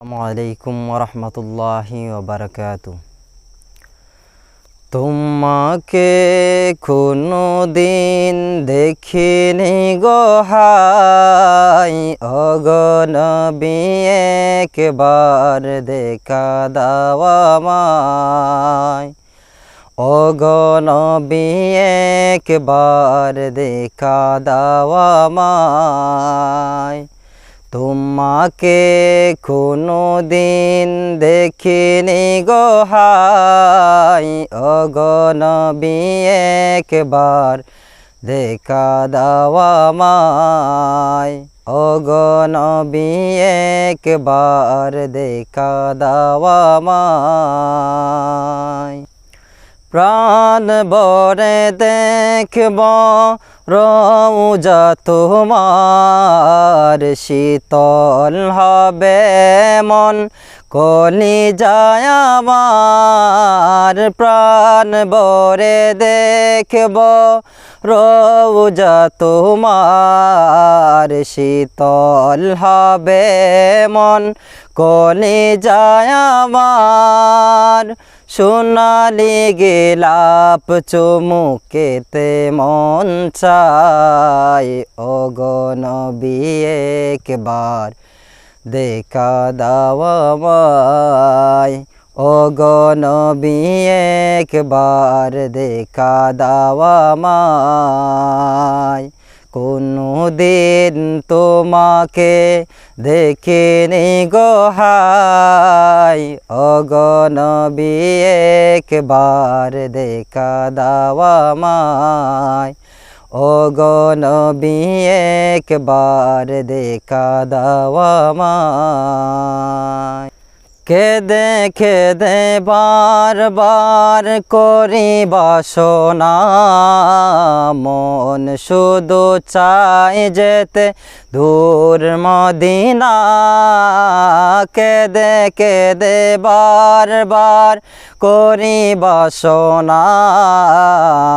আলাইকুম রহমতুল্লাহি ওবরকাত। তোমাকে কোনো দিন দেখিনি গোহাই অগনবি একবার দেখা দাওয়ামায় অগনবি একবার দেখা দাওয়ামায় তোমাকে কোনো দিন দেখিনি গোহাই অগনবি একবার দেখা দাওয়া দাওয়ামায় অগনবি একবার দেখা দাওয়া দাওয়ামায় প্রাণ বরে দেখব রৌজা তোমার, শীতল হবে মন, কলি যায় প্রাণ বরে দেখব রৌজা তোমার, শীতল হবে মন, কলি যায় সোনালি গেলাপ চুমুকেতে মন চাই অগনবি একবার দেখা দাওয়ামায় অগনবি একবার দেখা দাওয়ামায় কোনো দিন তোমাকে দেখিনি গোহাই অগনবি একবার দেখা দাওয়ামায় অগনবি একবার দেখা দাওয়ামায় কেদে কেদে বারবার করি বাসনা মন শুধু চাই যেতে দূর মদিনা। কেদে কেদে বারবার করি বাসনা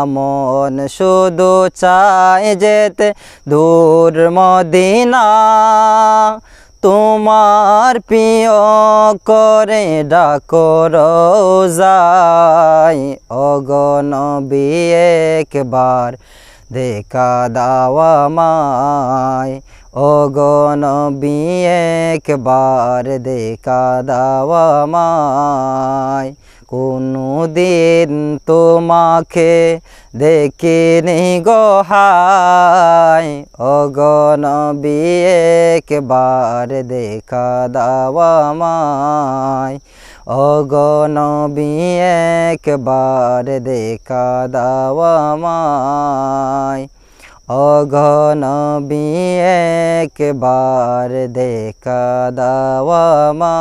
মন শুধু চাই যেতে দূর মদিনা। তোমার প্রিয় করে ডাকো রোজাই অগণ একবার দেখা দাওয়ামায় অগণ একবার দেখা দাওয়ামায় কোনো দিন তোমাকে দেখিনি গোহাই অগনবি একবার দেখা দাওয়ামায় অগনবি একবার দেখা দাওয়ামায় অঘনবি একবার দেখা দাওয়ামা